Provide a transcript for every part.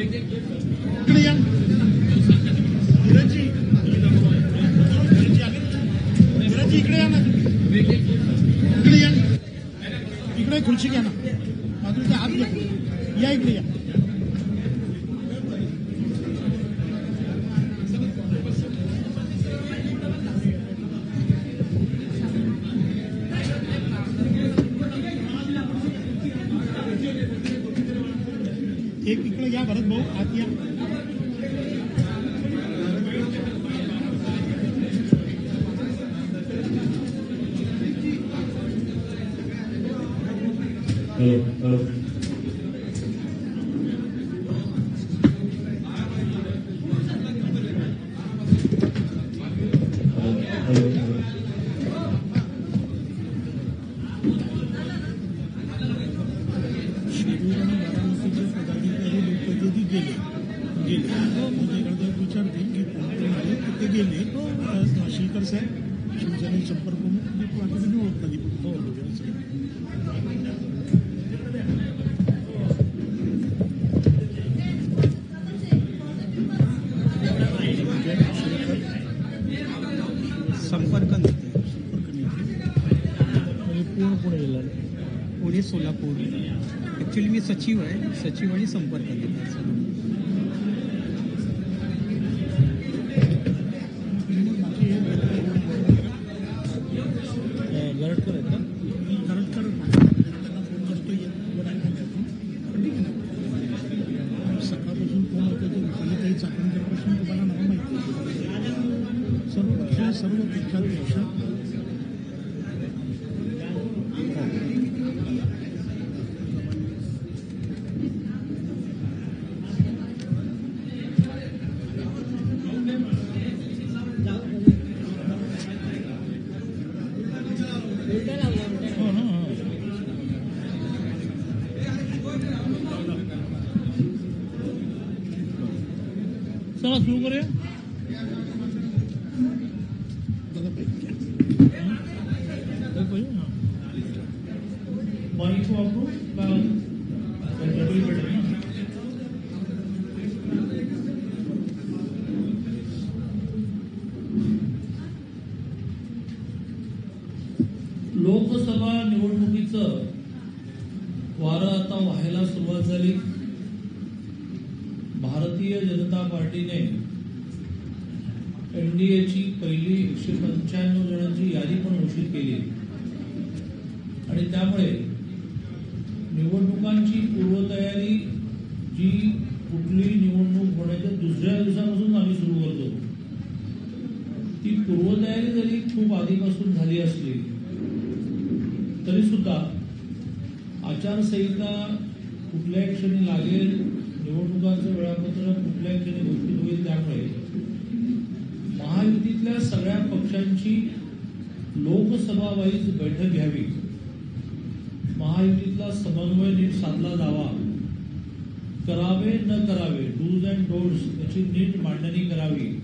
इकडे या इकडे या ना. इकडे या इकडे खुर्ची घ्या ना. Amen. सचिव आहे सचिव आणि संपर्क नेते सुरू करूया? दादा पाहिजे दादा पाहिजे हां माईक वापरू का डबल बेड ना लोकसभा निवडणुकीचं वारं आता व्हायला सुरुवात झाली भारतीय जनता पार्टीने एनडीएची पहिली एकशे पंच्याण्णव जणांची यादी पण घोषित केली आणि त्यामुळे निवडणुकांची पूर्वतयारी जी कुठली निवडणूक होण्याच्या दुसऱ्या दिवसापासून आम्ही सुरू करतो ती पूर्वतयारी जरी खूप आधीपासून झाली असली तरी सुद्धा आचारसंहिता कुठल्याही क्षणी लागेल निवडणुकांचं वेळापत्रक कुठल्याही क्षणी घोषित होईल त्यामुळे. महायुतीतल्या सगळ्या पक्षांची लोकसभावाईज बैठक घ्यावी. महायुतीतला समन्वय नीट साधला जावा. करावे न करावे डूज अँड डोन्ट्स याची नीट मांडणी करावी.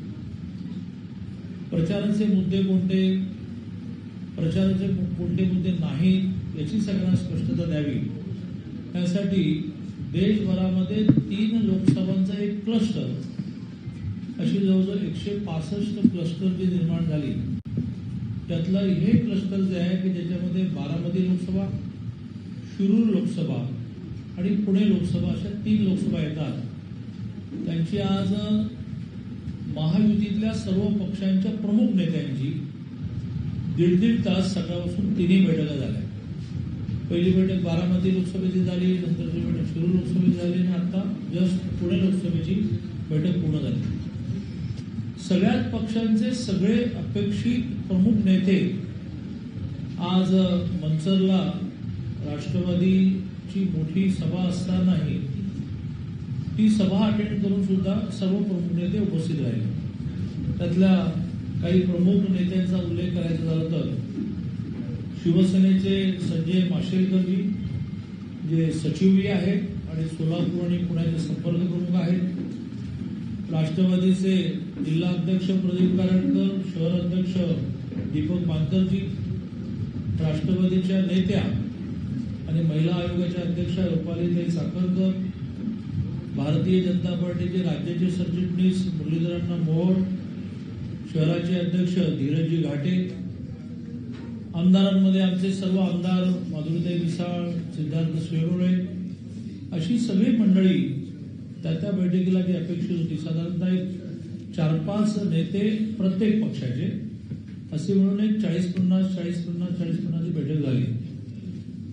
प्रचाराचे मुद्दे कोणते? प्रचाराचे कोणते मुद्दे नाहीत? याची सगळ्यांना स्पष्टता द्यावी. त्यासाठी देशभरामध्ये तीन लोकसभांचा एक क्लस्टर अशी जवळजवळ एकशे पासष्ट क्लस्टर जी निर्माण झाली. त्यातलं हे क्लस्टर जे आहे की ज्याच्यामध्ये बारामती लोकसभा शिरूर लोकसभा आणि पुणे लोकसभा अशा तीन लोकसभा येतात. त्यांची आज महायुतीतल्या सर्व पक्षांच्या प्रमुख नेत्यांची दीड दीड तास सकाळपासून तिन्ही बैठका झाल्या. पहिली बैठक बारामती लोकसभेची झाली नंतरची बैठक शिरूर लोकसभेची झाली आणि आता जस्ट पुणे लोकसभेची बैठक पूर्ण झाली. सगळ्याच पक्षांचे सगळे अपेक्षित प्रमुख नेते आज मनसरला राष्ट्रवादीची मोठी सभा असतानाही ती सभा अटेंड करून सुद्धा सर्व प्रमुख नेते उपस्थित राहिले. त्यातल्या काही प्रमुख नेत्यांचा उल्लेख करायचा झाला तर शिवसेनेचे संजय माशेलकरजी जे सचिवही आहेत आणि सोलापूर आणि पुण्याचे संपर्क प्रमुख आहेत. राष्ट्रवादीचे जिल्हा अध्यक्ष प्रदीप कारणकर शहर अध्यक्ष दीपक मानकरजी राष्ट्रवादीच्या नेत्या आणि महिला आयोगाच्या अध्यक्षा रुपालीताई साखरकर भारतीय जनता पार्टीचे राज्याचे सरचिटणीस मुरलीधरांना मोहोळ शहराचे अध्यक्ष धीरजी घाटे आमदारांमध्ये आमचे सर्व आमदार माधुरीताई मिसाळ सिद्धार्थ स्वेरोळे अशी सगळी मंडळी त्या त्या बैठकीला जी अपेक्षित होती. साधारणतः एक चार पाच नेते प्रत्येक पक्षाचे. असे म्हणून एक चाळीस पन्नास चाळीस पन्नास चाळीस पन्नासची बैठक झाली.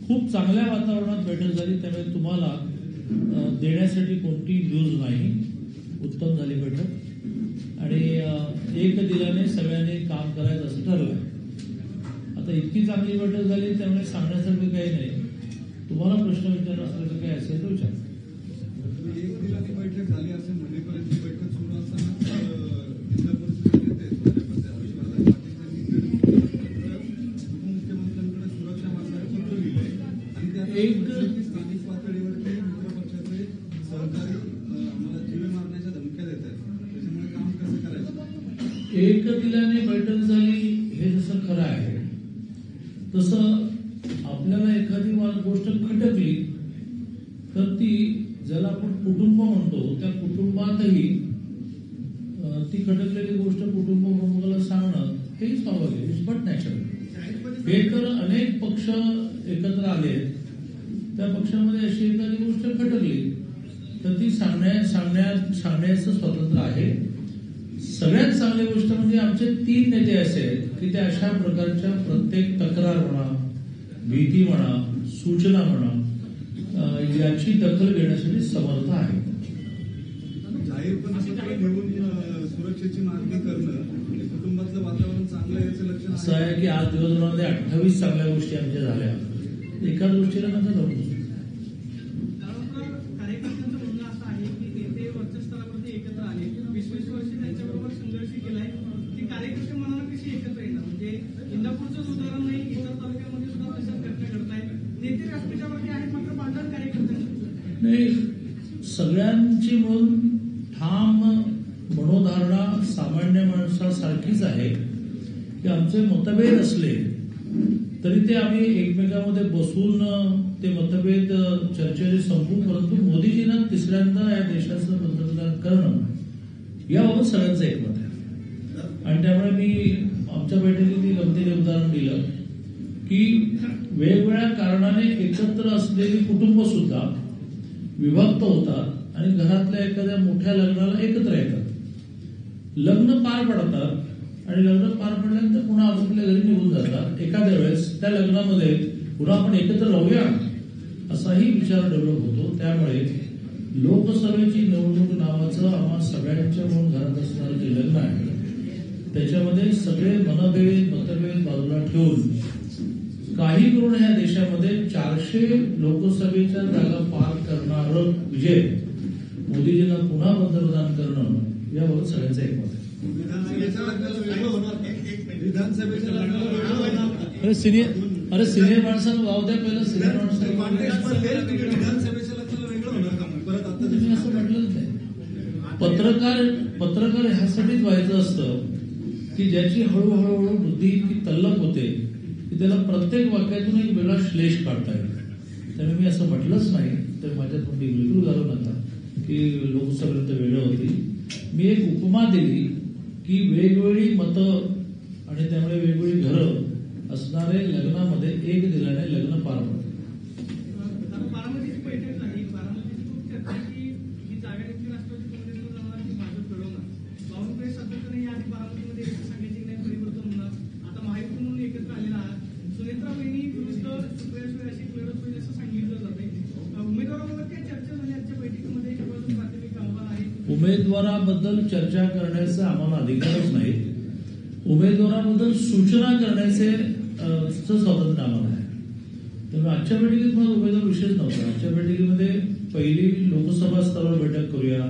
खूप चांगल्या वातावरणात बैठक झाली. त्यामुळे तुम्हाला देण्यासाठी कोणती न्यूज नाही. उत्तम झाली बैठक. आणि एक दिलाने सगळ्यांनी काम करायचं असं ठरलं आता इतकी चांगली बैठक झाली त्यामुळे सांगण्यासारखं काही नाही. तुम्हाला प्रश्न विचारण्यासारखं काही असेल तर विचार. एक दिलाची बैठक झाली असेल म्हणेपर्यंत ती खटकलेली गोष्ट कुटुंब प्रमुखाला सांगणं हे स्वाभाविक इट्स बट नॅचरल हे तर अनेक पक्ष एकत्र आले त्या पक्षामध्ये अशी एखादी गोष्ट खटकली. तर ती सांगण्या सांगण्या सांगण्याचं स्वातंत्र्य आहे. सगळ्यात चांगली गोष्ट म्हणजे आमचे तीन नेते असे आहेत की ते अशा प्रकारच्या प्रत्येक तक्रार म्हणा भीती म्हणा सूचना म्हणा याची दखल घेण्यासाठी समर्थ आहे जाहीरपणे सगळे घेऊन अं, सुरक्षेची मागणी करणं कुटुंबातलं वातावरण चांगलं आहे याचं लक्षण असं आहे की आज दिवसभरामध्ये अठ्ठावीस चांगल्या गोष्टी आमच्या झाल्या. एकाच गोष्टीला नका जाऊ. त्यानंतर कार्यकर्त्यांचं म्हणणं असं आहे की नेते वरच्या स्तरावरती एकत्र आले. वीस वीस वर्ष त्यांच्याबरोबर संघर्ष केलाय. की कार्यकर्ते मनाला कशी एकत्र येणार? म्हणजे इंदापूरचंच उदाहरण नाही इतर तालुक्यामध्ये सुद्धा तशाच घटना घडत आहेत नेते व्यासपीठावरती आहेत मात्र भांडण कार्यकर्त्यांची नाही सगळ्यांची म्हणून ठाम मनोधारणा सामान्य माणसासारखीच आहे. की आमचे मतभेद असले तरी ते आम्ही एकमेकांमध्ये बसून ते मतभेद चर्चेने संपू परंतु मोदीजींना तिसऱ्यांदा या देशाचं पंतप्रधान करणं याबाबत सगळ्यांचं एकमत आहे. आणि त्यामुळे मी आमच्या बैठकीतील गमतीने उदाहरण दिलं की वेगवेगळ्या कारणाने एकत्र असलेली कुटुंब सुद्धा विभक्त होतात आणि घरातल्या एखाद्या मोठ्या लग्नाला एकत्र येतात. लग्न पार पडतात आणि लग्न पार पडल्यानंतर पुन्हा आपापल्या घरी निघून जातात एखाद्या वेळेस त्या लग्नामध्ये पुन्हा आपण एकत्र राहूया असाही विचार डेव्हलप होतो. त्यामुळे लोकसभेची निवडणूक नावाचं आम्हा सगळ्यांच्या म्हणून घरात असणारं जे लग्न आहे त्याच्यामध्ये सगळे मनभेद मतभेद बाजूला ठेवून काही करून या देशामध्ये चारशे लोकसभेच्या जागा पार करणार विजय मोदीजींना पुन्हा पंतप्रधान करणं याबाबत सगळ्यांचं एकमत आहे. अरे सिनियर अरे सिनियर माणसानं वाव द्या पहिलं सिनियर असं म्हटलंच नाही. पत्रकार पत्रकार ह्यासाठीच व्हायचं असतं की ज्याची हळूहळू हळू बुद्धी इतकी तल्लक होते की त्याला प्रत्येक वाक्यातून एक वेगळा श्लेष काढता येईल त्यामुळे मी असं म्हटलंच नाही. तर माझ्या तोंडी बिलकुल घालू नका की लोकसभेत वेगळं होती. मी एक उपमा दिली की वेगवेगळी मतं आणि त्यामुळे वेगवेगळी घरं असणारे लग्नामध्ये एक दिल्याने लग्न पार पडतं आता बारामतीची बैठक झाली बारामतीची खूप चर्चा की ही जागा नेमकी राष्ट्रवादी काँग्रेसला जाणार की भाजप लढवणार बावनकुळे सातत्याने याआधी बारामतीमध्ये एक सांगायचे नाही परिवर्तन होणार आता महायुती म्हणून एकत्र आलेला आहात सुनेत्रा बहिणी विरुद्ध सुप्रिया सुळे अशी एक लढत होईल असं सांगितलं जाते उमेदवाराबाबत काय चर्चा झाली आजच्या बैठकीमध्ये किंवा जो प्राथमिक अहवाल आहे उमेदवाराबद्दल चर्चा करण्याचा आम्हाला अधिकारच नाही उमेदवाराबद्दल सूचना करण्याचे स्वातंत्र्य आम्हाला आहे. त्यामुळे आजच्या बैठकीत मला उमेदवार विशेष नव्हता. आजच्या बैठकीमध्ये पहिली लोकसभा स्तरावर बैठक करूया.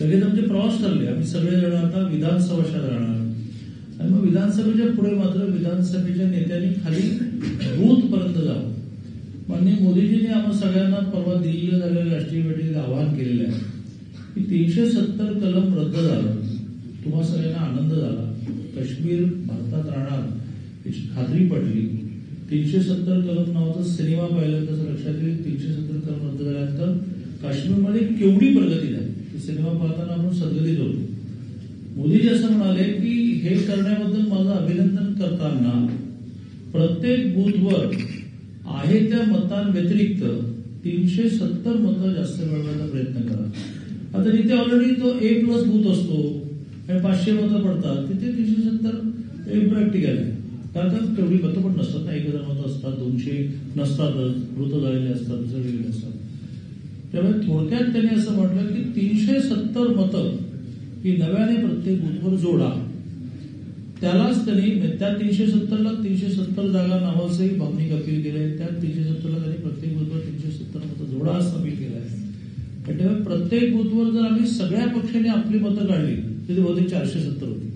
लगेच आमचे प्रवास ठरले. आम्ही सगळे जण आता विधानसभाशात राहणार आणि मग विधानसभेच्या पुढे मात्र विधानसभेच्या नेत्यांनी खाली बूथ पर्यंत जावं. माननीय मोदीजींनी आम्हा सगळ्यांना परवा दिल्लीला झालेल्या राष्ट्रीय बैठकीत आवाहन केलेलं आहे. तीनशे सत्तर कलम रद्द झालं. तुम्हा सगळ्यांना आनंद झाला. काश्मीर भारतात राहणार याची खात्री पडली तीनशे सत्तर कलम नावाचा सिनेमा पाहिला तसं लक्षात येईल तीनशे सत्तर कलम रद्द झाल्यानंतर काश्मीरमध्ये केवढी प्रगती झाली. सिनेमा पाहताना आपण सदगतीत होतो. मोदीजी असं म्हणाले की हे करण्याबद्दल माझं अभिनंदन करताना प्रत्येक बूथवर आहे त्या मतांव्यतिरिक्त तीनशे सत्तर मतं जास्त मिळवण्याचा प्रयत्न करा. आता जिथे ऑलरेडी तो ए प्लस बूथ असतो आणि पाचशे मतं पडतात तिथे तीनशे सत्तर इम्प्रॅक्टिकल आहे. कारण का तेवढी मतं पण नसतात ना एक हजार मतं असतात दोनशे नसतातच मृत झालेले असतात दुसरे वेगळे असतात. त्यामुळे थोडक्यात त्यांनी असं म्हटलं की तीनशे सत्तर मतं ही नव्याने प्रत्येक बूथवर जोडा. त्यालाच त्यांनी त्या तीनशे सत्तरला तीनशे सत्तर जागा नावाचंही भावनिक अपील केलंय त्या तीनशे सत्तरला त्यांनी प्रत्येक बूथवर तीनशे सत्तर मतं जोडा असं अपील केलं आहे त्यामुळे प्रत्येक बूथवर जर आम्ही सगळ्या पक्षांनी आपली मतं काढली तिथे बहुतेक चारशे सत्तर होती.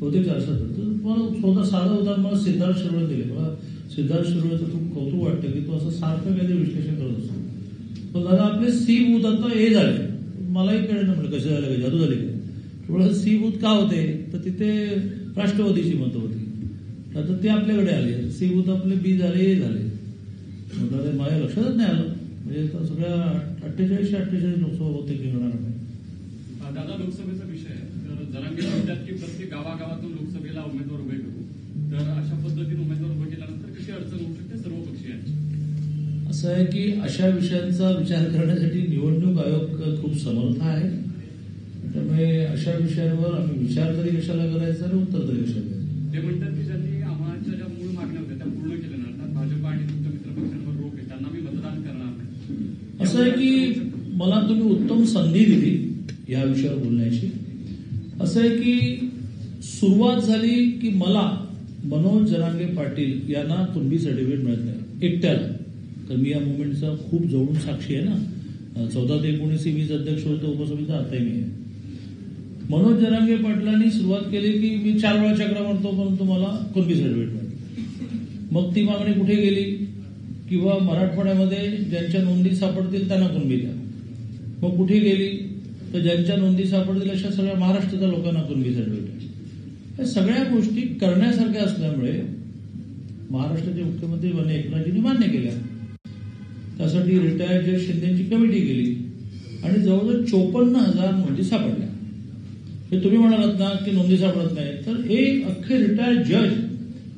बहुतेक चारशे सत्तर. मला स्वतः साधं उदाहरण मला सिद्धार्थ शिरोळे दिले. मला सिद्धार्थ शिरोळेचं खूप कौतुक वाटतं की तो असं सारखं काहीतरी विश्लेषण करत असतो पण दादा आपले सी बूथ आता ए झाले. मलाही कळणं नाही म्हटलं कसे झाले का जादू झाली काय थोडंसं सी बूथ का होते? तर तिथे राष्ट्रवादीची मतं होती. आता ते आपल्याकडे आले. सी बूथ आपले बी झाले ए झाले. माझ्या लक्षातच नाही आलं. म्हणजे सगळ्या अठ्ठेचाळीसशे अठ्ठेचाळीस लोकसभा बहुतेक जिंकणार आहे. दादा लोकसभेचा विषय आहे. तर जरांगे म्हणतात की प्रत्येक गावागावातून लोकसभेला उमेदवार उभे करू तर अशा पद्धतीने उमेदवार उभे केल्यानंतर कशी अडचण होऊ शकते सर्व पक्षीयांची असं आहे की अशा विषयांचा विचार करण्यासाठी निवडणूक आयोग खूप समर्थ आहे. त्यामुळे अशा विषयांवर आम्ही विचार तरी कशाला करायचा आणि उत्तर तरी कशाला ते म्हणतात की ज्यांनी आम्हाच्या ज्या मूळ मागण्या होत्या त्या पूर्ण केल्या नाही अर्थात भाजप आणि तुमच्या मित्रपक्षांवर रोख आहे त्यांना मी मतदान करणार नाही असं आहे की मला तुम्ही उत्तम संधी दिली या विषयावर बोलण्याची. असं आहे की सुरुवात झाली की मला मनोज जरांगे पाटील यांना कुणबी सर्टिफिकेट मिळत नाही. एकट्याला. तर मी या मुवमेंटचा खूप जवळून साक्षी आहे ना. चौदा ते एकोणीस वीज अध्यक्ष होतो उपसमितीचा आताही मी आहे. मनोज जरांगे पाटलांनी सुरुवात केली की मी चार वेळा चक्र मारतो परंतु मला कुणबी सर्टिफिकेट मिळते मग ती मागणी कुठे गेली? किंवा मराठवाड्यामध्ये ज्यांच्या नोंदी सापडतील त्यांना कुणबी द्या. मग कुठे गेली? तर ज्यांच्या नोंदी सापडतील अशा सगळ्या महाराष्ट्राच्या लोकांना कुणबी सर्टिफिकेट. या सगळ्या गोष्टी करण्यासारख्या असल्यामुळे महाराष्ट्राचे मुख्यमंत्री मान्य एकनाथजींनी मान्य केल्या. त्यासाठी रिटायर्ड जज शिंदेची कमिटी केली. आणि जवळजवळ चोपन्न हजार नोंदी सापडल्या. हे तुम्ही म्हणालात ना की नोंदी सापडत नाही तर एक अख्खे रिटायर्ड जज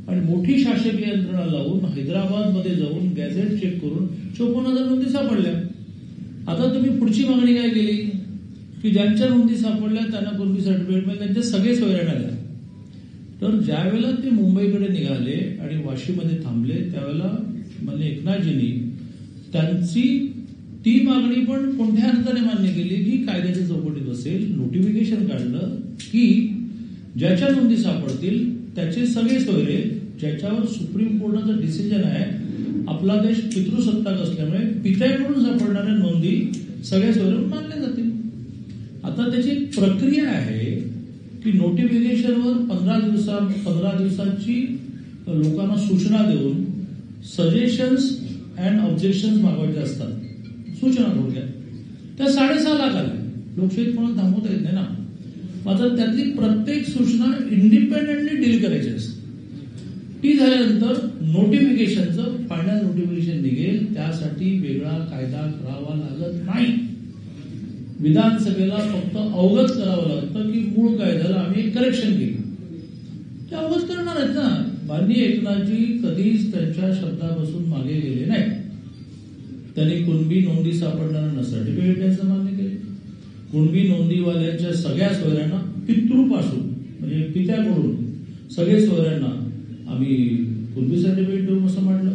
आणि मोठी शासकीय यंत्रणा लावून हैदराबादमध्ये जाऊन गॅझेट चेक करून चोपन्न हजार नोंदी सापडल्या. आता तुम्ही पुढची मागणी काय केली? की ज्यांच्या नोंदी सापडल्या त्यांना पूर्वी सर्टिफिकेट मिळेल त्यांच्या सगळे सोयऱ्या आल्या तर ज्या वेळेला ते मुंबईकडे निघाले आणि वाशीमध्ये थांबले त्यावेळेला म्हणजे एकनाथजींनी त्यांची ती मागणी पण कोणत्या अर्थाने मान्य केली? की कायद्याच्या चौकटीत असेल नोटिफिकेशन काढलं की ज्याच्या नोंदी सापडतील त्याचे सगळे सोयरे ज्याच्यावर सुप्रीम कोर्टाचं डिसिजन आहे आपला देश पितृसत्ताक असल्यामुळे पित्याकडून सापडणाऱ्या नोंदी सगळ्या स्वरूप मानल्या जातील. आता त्याची प्रक्रिया आहे की नोटिफिकेशनवर पंधरा दिवसा पंधरा दिवसाची लोकांना सूचना देऊन सजेशन्स अँड ऑब्जेक्शन मागवायचे असतात. सूचना थोडक्यात त्या साडेसहा लाख आल्या. लोकशाहीत कोणाला थांबवता येत नाही ना. मात्र त्यातली प्रत्येक सूचना इंडिपेंडेंटली डील करायची असते. ती झाल्यानंतर नोटिफिकेशनचं फायनल नोटिफिकेशन निघेल. त्यासाठी वेगळा कायदा करावा लागत नाही. विधानसभेला फक्त अवगत करावं लागतं की मूळ कायद्याला आम्ही करेक्शन केलं. ते अवगत करणार आहेत ना. माननीय एकनाथजी कधीच त्यांच्या शब्दापासून मागे गेले नाही त्यांनी कुणबी नोंदी सापडणाऱ्यांना सर्टिफिकेट द्यायचं मान्य केले. कुणबी नोंदीवाल्यांच्या सगळ्या सोयऱ्यांना पितृपासून म्हणजे पित्याकडून सगळे सोयऱ्यांना आम्ही पूर्वी सर्टिफिकेट देऊ असं म्हटलं.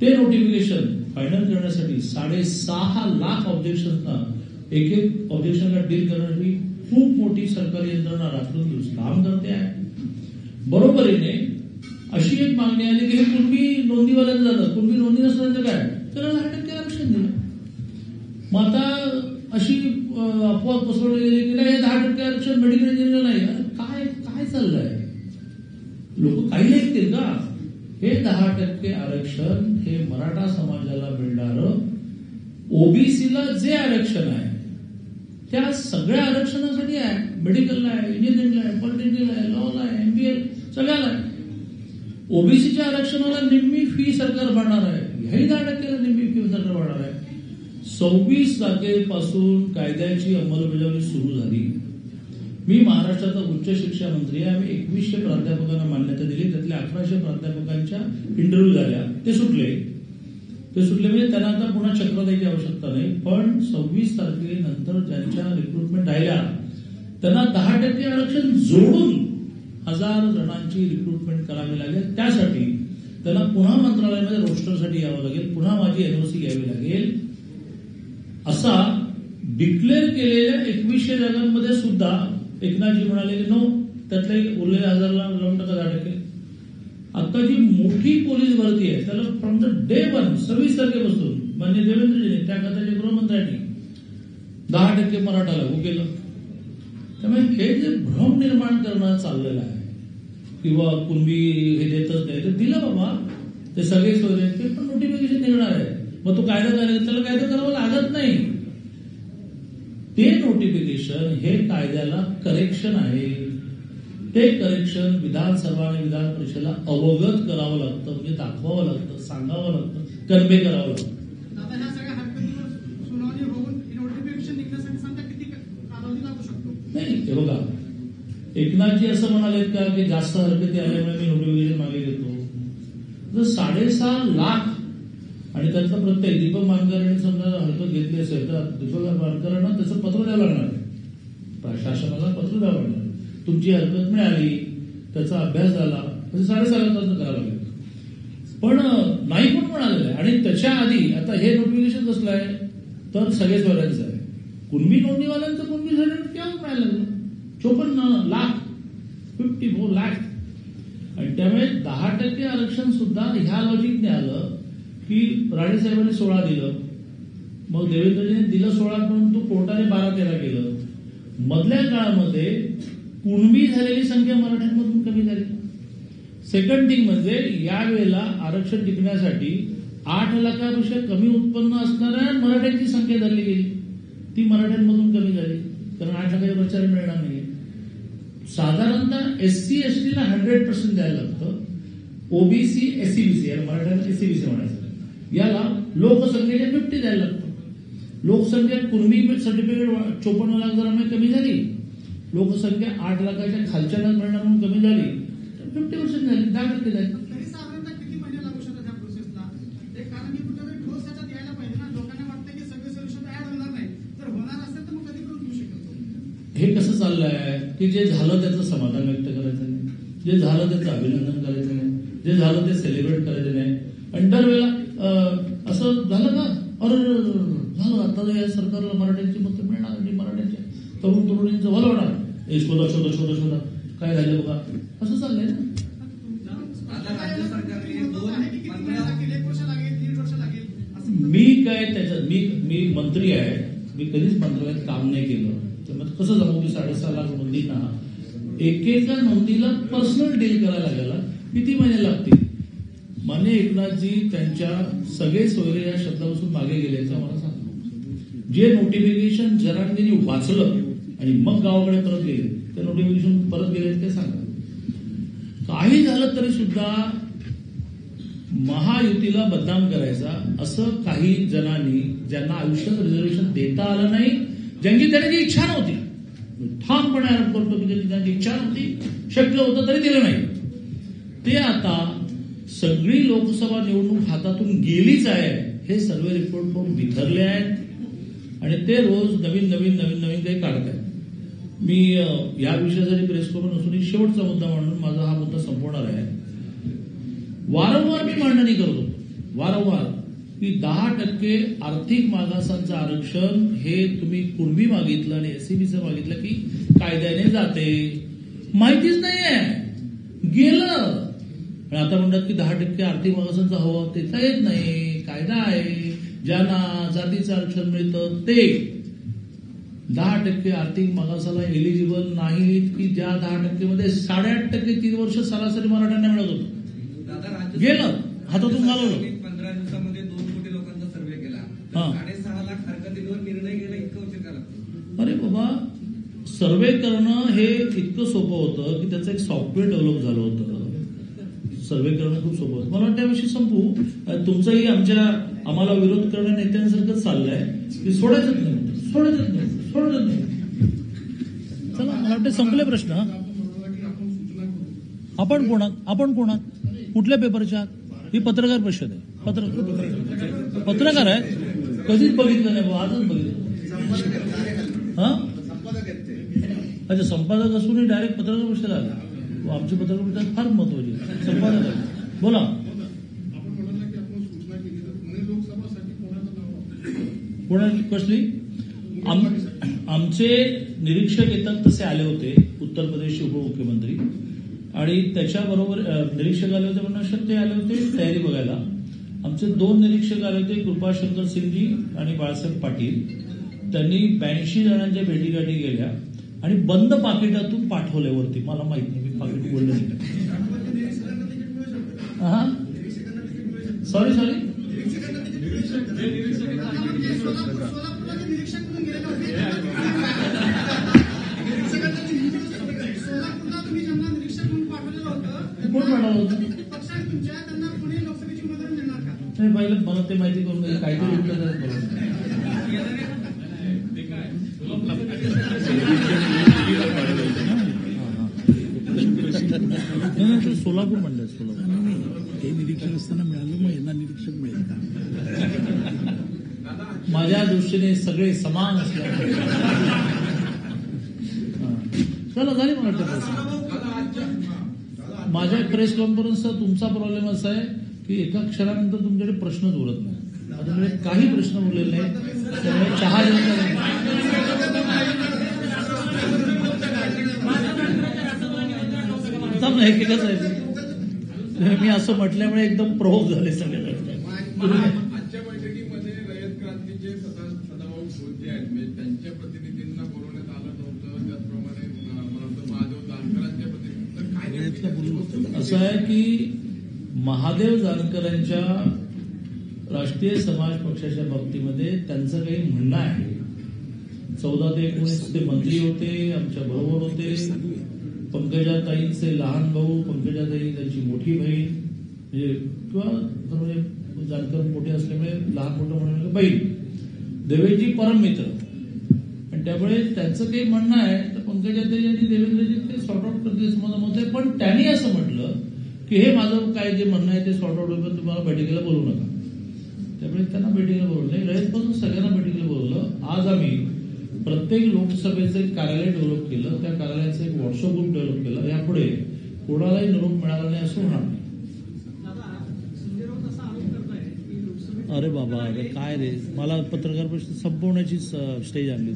ते नोटिफिकेशन फायनल करण्यासाठी साडेसहा लाख ऑब्जेक्शन्सना एक एक ऑब्जेक्शनला डील करण्यासाठी खूप मोठी सरकारी यंत्रणा राखून काम करते आहे. बरोबरीने अशी एक मागणी आली की हे कुणबी नोंदीवाल्यांना जातं कुणबी नोंदी नसल्याचं काय? त्याला दहा टक्के आरक्षण दिलं. मग आता अशी अपवाद पसरवली गेली की नाही हे दहा टक्के आरक्षण मेडिकल इंजिनिअरला नाही. काय काय चाललंय? लोक काही ऐकतील का? हे दहा टक्के आरक्षण हे मराठा समाजाला मिळणारं ओबीसीला जे आरक्षण आहे त्या सगळ्या आरक्षणासाठी आहे. मेडिकलला आहे इंजिनिअरिंगला आहे पॉलिटेक्निकला आहे लॉला आहे एमबीए सगळ्याला आहे. ओबीसीच्या आरक्षणाला निम्मी फी सरकार भरणार आहे. ह्याही दहा टक्क्याला निम्मी फी सरकार भरणार आहे. सव्वीस तारखेपासून कायद्याची अंमलबजावणी सुरू झाली. मी महाराष्ट्राचा उच्च शिक्षण मंत्री आहे. आम्ही एकवीसशे प्राध्यापकांना मान्यता दिली. त्यातल्या अकराशे प्राध्यापकांच्या इंटरव्ह्यू झाल्या. ते सुटले. ते सुटले म्हणजे त्यांना आता पुन्हा चक्र द्यायची आवश्यकता नाही. पण सव्वीस तारखेनंतर ज्यांच्या रिक्रुटमेंट राहिल्या त्यांना दहा टक्के आरक्षण जोडून हजार जणांची रिक्रुटमेंट करावी लागेल. त्यासाठी त्यांना पुन्हा मंत्रालयामध्ये रोस्टरसाठी यावं लागेल. पुन्हा माझी एनओसी घ्यावी लागेल. असा डिक्लेअर केलेल्या एकवीसशे जागांमध्ये सुद्धा एकनाथजी म्हणाले की नो त्यातले उरलेले हजारला लावून टाका दहा टक्के आता जी मोठी पोलीस भरती आहे त्याला फ्रॉम द डे वन सव्वीस तारखेपासून मान्य देवेंद्रजींनी त्या खात्याच्या गृहमंत्र्यांनी दहा टक्के मराठा लागू केलं. त्यामुळे हे जे भ्रम निर्माण करणं चाललेलं आहे किंवा कुणबी हे देतच नाही तर दिलं बाबा. ते सगळे सोयरे ते पण नोटिफिकेशन निघणार आहे मग तो कायदा करायला त्याला कायदा करावा लागत नाही. ते नोटिफिकेशन हे कायद्याला करेक्शन आहे. ते करेक्शन विधानसभा आणि विधान परिषदेला अवगत करावं लागतं म्हणजे दाखवावं लागतं सांगावं लागतं कन्वे करावं लागतं. नाही हे बघा. एकनाथजी असं म्हणालेत का की जास्त हरकती आल्यामुळे मी नोटिफिकेशन मागे घेतो? जर साडेसहा लाख आणि त्यातलं प्रत्येक दीपक मानकरांनी समजा हरकत घेतली असेल तर दीपक मानकरांना त्याचं पत्र द्यावं लागणार आहे. प्रशासनाला पत्र द्यावं लागणार तुमची हरकत मिळाली त्याचा अभ्यास झाला असं साडेसहा करावं लागेल. पण नाही पण म्हणालेलं आहे आणि त्याच्या आधी आता हे नोटिफिकेशन कसलं आहे तर सगळेच वर्गांचं आहे कुणबी नोंदणीवाल्यांचं कुणबी सर्टिफिकेट केव्हा मिळायला लागलं चोपन्न लाख फिफ्टी फोर लाख आणि त्यामुळे दहा टक्के आरक्षण सुद्धा ह्या लॉजिकने आलं की राणेसाहेबांनी सोळा दिलं. मग देवेंद्रजीने दिलं सोळा परंतु कोर्टाने बारा तेरा केलं. मधल्या काळामध्ये कुणबी झालेली संख्या मराठ्यांमधून कमी झाली. सेकंड थिंग म्हणजे यावेळेला आरक्षण टिकण्यासाठी आठ लाखापेक्षा कमी उत्पन्न असणाऱ्या मराठ्यांची संख्या धरली गेली. ती मराठ्यांमधून कमी झाली. कारण आठ लाखाच्या प्रचार मिळणार नाही साधारणतः एससी एस टीला हंड्रेड पर्सेंट द्यायला लागतं. ओबीसी एससीबीसी याला मराठ्यांना एससीबीसी म्हणायचं याला लोकसंख्येच्या फिफ्टी द्यायला लागतं. लोकसंख्या कुणबी सर्टिफिकेट चोपन्न लाख जणांमध्ये कमी झाली लोकसंख्या आठ लाखाच्या खालच्या मिळणार म्हणून कमी झाली फिफ्टी पर्सेंट झाली दहा टक्के झाली. तरी तर हे कसं चाललंय की जे झालं त्याचं समाधान व्यक्त करायचं नाही. जे झालं त्याचं अभिनंदन करायचं नाही. जे झालं ते सेलिब्रेट करायचं नाही. आणि दरवेळेला असं झालं का? अरे झालं. आता या सरकारला मराठ्यांची मतं मिळणार आणि मराठ्यांच्या तरुण तरुणींचं भलं होणार. हे शोधा शोधा शोधा शोधा. काय झालं बघा? असं चाललंय ना? मी काय त्याच्यात मी मी मंत्री आहे. मी कधीच मंत्रालयात काम नाही केलं. तर मग कसं जाऊ? की साडेसहा लाख नोंदींना एकेका नोंदीला पर्सनल डील करायला लागायला किती महिने लागतील? मान्य एकनाथजी त्यांच्या सगळे सोयरे या शब्दापासून मागे गेल्याचं मला सांगतो जे नोटिफिकेशन जरांगीने वाचलं आणि मग गावाकडे परत गेले ते नोटिफिकेशन परत गेले ते सांगा. काही झालं तरी सुद्धा महायुतीला बदनाम करायचा असं काही जणांनी ज्यांना आयुष्यात रिझर्वेशन देता आलं नाही ज्यांची त्यांची इच्छा नव्हती. ठामपणे आरोप करतो की त्यांची त्यांची इच्छा नव्हती शक्य होतं तरी दिलं नाही. ते आता सगळी लोकसभा निवडणूक हातातून गेलीच आहे. हे सर्व रिपोर्ट करून बिथरले आहेत. आणि ते रोज नवीन नवीन नवीन नवीन काही काढत आहेत मी या विषयासाठी प्रेस करून असून शेवटचा मुद्दा म्हणून माझा हा मुद्दा संपवणार आहे. वारंवार मी मांडणी करतो वारंवार की दहा टक्के आर्थिक मागासांचं आरक्षण हे तुम्ही पूर्वी मागितलं आणि एसीबीचं मागितलं की कायद्याने जाते. माहितीच नाहीये. गेलं. आणि आता म्हणतात की दहा टक्के आर्थिक मागासांचं हवं ते तर येत नाही. कायदा आहे. ज्यांना जातीचं आरक्षण मिळतं ते. दहा टक्के आर्थिक मागासाला एलिजिबल नाहीत की ज्या दहा टक्केमध्ये साडेआठ टक्के तीन वर्ष सरासरी मराठ्यांना मिळत होतं. गेलं. हातातून घालवलं. पंधरा दिवसामध्ये दोन कोटी लोकांचा सर्वे केला. हा. साडेसहा लाख हरकतींवर निर्णय घ्यायला इतकं उशीर का लागतो अरे बाबा सर्वे करणं हे इतकं सोपं होतं की त्याचं एक सॉफ्टवेअर डेव्हलप झालं होतं. सर्वे करणं खूप सोपं होतं. मला वाटतं याविषयी संपू. तुमचाही आमच्या आम्हाला विरोध करणं नेत्यांसारखंच चाललंय. की सोडायचंच नाही सोडायचंच नाही सोडायचंच नाही चला मला वाटतं संपले प्रश्न आपण कोणात आपण कोणात कुठल्या पेपरच्या? आहात? ही पत्रकार परिषद आहे. पत्र पत्रकार आहे कधीच बघितलं नाही बुवा, आजच बघितलं हा? अच्छा संपादक असूनही डायरेक्ट पत्रकार परिषद आला. आमची पत्रकार परिषद फार महत्वाची. संपादक आहे. बोला. कोणाचं कसली? आम आमचे निरीक्षक येतात तसे आले होते उत्तर प्रदेशचे उपमुख्यमंत्री. आणि त्याच्याबरोबर निरीक्षक आले होते म्हणणं ते आले होते तयारी बघायला. आमचे दोन निरीक्षक आले होते कृपाशंकर सिंगजी आणि बाळासाहेब पाटील. त्यांनी ब्याऐंशी जणांच्या भेटीगाठी गेल्या आणि बंद पाकिटातून पाठवले वरती. मला माहीत बोललो नाही हा सॉरी सॉरी सोलापूरला निरीक्षक म्हणून गेलेले होते सोलापूरला तुम्ही ज्यांना निरीक्षक म्हणून पाठवलेलं होतं कोण पाठवलं होतं? नाही पाहिलं मला ते माहिती करून. काहीतरी उलटं सोलापूर म्हणलं सोलापूर. ते निरीक्षण असताना मिळालं मग यांना निरीक्षक मिळेल का? माझ्या दृष्टीने सगळे समान असल्यामुळे. चला झाली मला वाटतं प्रश्न. माझ्या प्रेस कॉन्फरन्सचा तुमचा प्रॉब्लेम असा आहे की एका क्षणानंतर तुमच्याकडे प्रश्नच उरत नाही. तुमच्याकडे काही प्रश्न उरलेले नाहीत त्यामुळे चहा जनता थांब ना, एकेकच आहे? मी असं म्हटल्यामुळे एकदम प्रभोग झाले सगळे आजच्या बैठकीमध्ये रयत क्रांतीचे सदा सदाभाऊ खोलते आहेत. म्हणजे त्यांच्या प्रतिनिधींना बोलवण्यात आलं नव्हतं. त्याचप्रमाणे महादेव जानकरांच्या प्रतिनिधी असं आहे की महादेव जानकरांच्या राष्ट्रीय समाज पक्षाच्या बाबतीमध्ये त्यांचं काही म्हणणं आहे. चौदा ते एकोणीस ते मंत्री होते आमच्या बरोबर होते. पंकजाताईंचे लहान भाऊ पंकजाताई त्यांची मोठी बहीण म्हणजे किंवा म्हणजे जानकर मोठे असल्यामुळे लहान मोठं म्हणून बहीण. देवेची परम मित्र. आणि त्यामुळे त्यांचं काही म्हणणं आहे तर पंकजाताई आणि देवेंद्रजी ते सॉर्ट आउट करतील असं माझं मत आहे पण त्यांनी असं म्हटलं की हे माझं काय जे म्हणणं आहे ते सॉर्ट आउट होईल तुम्हाला बैठकीला बोलू नका. त्यामुळे त्यांना बैठकीला बोलवलं नाही. रयतपासून सगळ्यांना बैठकीला बोलवलं. आज आम्ही प्रत्येक लोकसभेचं एक कार्यालय डेव्हलप केलं त्या कार्यालयाचं एक व्हॉट्सअप ग्रुप डेव्हलप केलं यापुढे कोणालाही निरोप मिळाला नाही असं होणार नाही. अरे बाबा अरे काय रे? मला पत्रकार परिषद संपवण्याची स्टेज आणली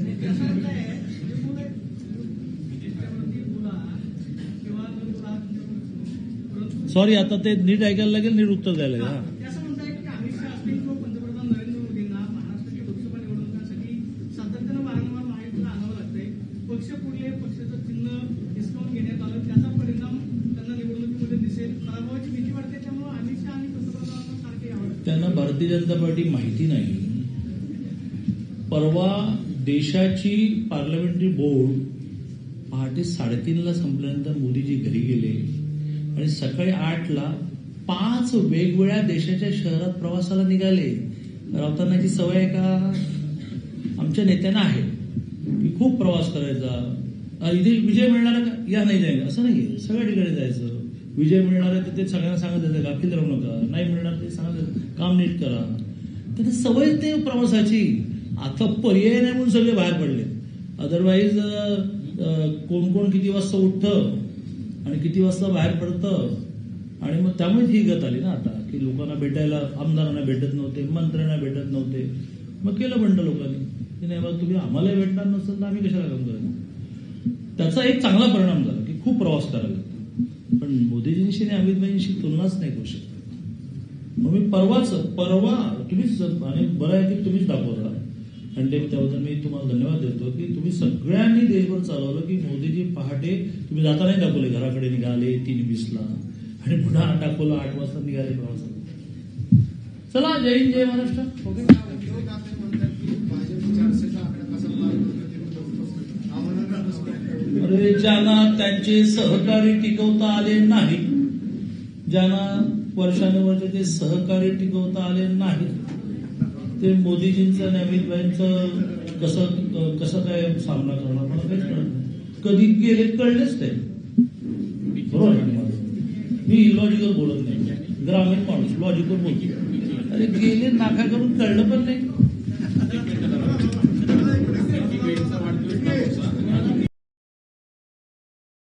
सॉरी आता ते नीट ऐकायला लागेल नीट उत्तर द्यायला लागेल हा. ते असं म्हणताय की अमित शहा असतील किंवा पंतप्रधान नरेंद्र मोदींना महाराष्ट्राच्या लोकसभा निवडणुकांसाठी सातत्यानं वारंवार माहितीला आणावं लागतंय पक्ष पुढले पक्षाचं चिन्ह हिसकावून घेण्यात आलं त्याचा परिणाम त्यांना निवडणुकीमध्ये दिसेल पराभवाची भीती वाटते त्यामुळे अमित शहा आणि पंतप्रधानांना सारखे यावं लागतं त्यांना भारतीय जनता पार्टी माहिती नाही. परवा देशाची पार्लमेंटरी बोर्ड पहाटे साडेतीनला संपल्यानंतर मोदीजी घरी गेले आणि सकाळी आठला पाच वेगवेगळ्या देशाच्या शहरात प्रवासाला निघाले. रावतांनाची सवय आहे का? आमच्या नेत्यांना आहे की खूप प्रवास करायचा. इथे विजय मिळणार का? या नाही जाईल असं नाही सगळ्या ठिकाणी जायचं. विजय मिळणार आहे तर ते सगळ्यांना सांगत येतं गाफील राहू नका. नाही मिळणार ते सांगत काम नीट करा. तर सवय ते प्रवासाची. आता पर्याय नाही म्हणून सगळे बाहेर पडले. अदरवाईज कोण कोण किती वाजता उठतं आणि किती वाजता बाहेर पडतं आणि मग त्यामुळे ही गत आली ना आता की लोकांना भेटायला आमदारांना भेटत नव्हते मंत्र्यांना भेटत नव्हते. मग केलं बंड लोकांनी. की नाही बाबा तुम्ही आम्हाला भेटणार नसेल तर आम्ही कशाला काम करायचं त्याचा एक चांगला परिणाम झाला की खूप प्रवास करायला पण मोदीजींशी आणि अमितभाईंशी तुलनाच नाही करू शकत मग मी परवाच परवा तुम्हीच आणि बरं आहे की तुम्हीच दाखवला आणि ते त्याबद्दल मी तुम्हाला धन्यवाद देतो की तुम्ही सगळ्यांनी देशभर चालवलं की मोदीजी पहाटे तुम्ही जाता नाही दाखवले घराकडे निघाले तीन वीसला आणि पुन्हा दाखवलं आठ वाजता निघाले प्रवासाला चला जय हिंद जय महाराष्ट्र ओके ज्यांना त्यांचे सहकारी टिकवता आले नाही ज्यांना वर्षानुवर्षे ते सहकार्य टिकवता आले नाहीत ते मोदीजींचं नवीनबाईंचं कसं कसं काय सामना करणार? मला काहीच कळत नाही. कधी गेले कळलेच नाही बरोबर मी लॉजिकल बोलत नाही. ग्रामीण माणूस लॉजिकल बोलतो अरे गेले नाका करून कळलं पण नाही.